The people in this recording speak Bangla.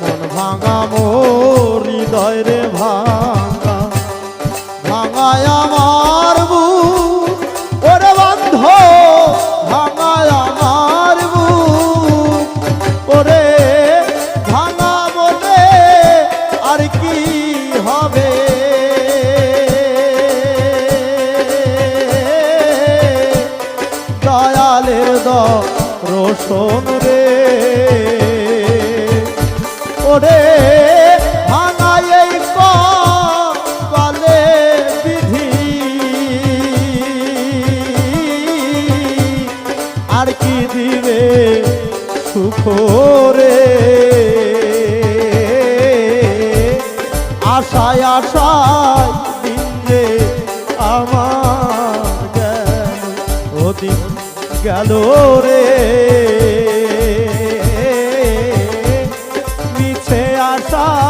মন ভাঙা মোর হৃদয় রে ভাঙা। ভাঙায় আমার বুক, ওরে বন্ধ, ভাঙায় আমার বুক। ওরে ভাঙা বলে আর কি হবে? দয়ালের দ রোশন রে ওরে ভাঙাই বিধি। আর কি দিবে দিন আমার গেল ওদিন গেল রে। তার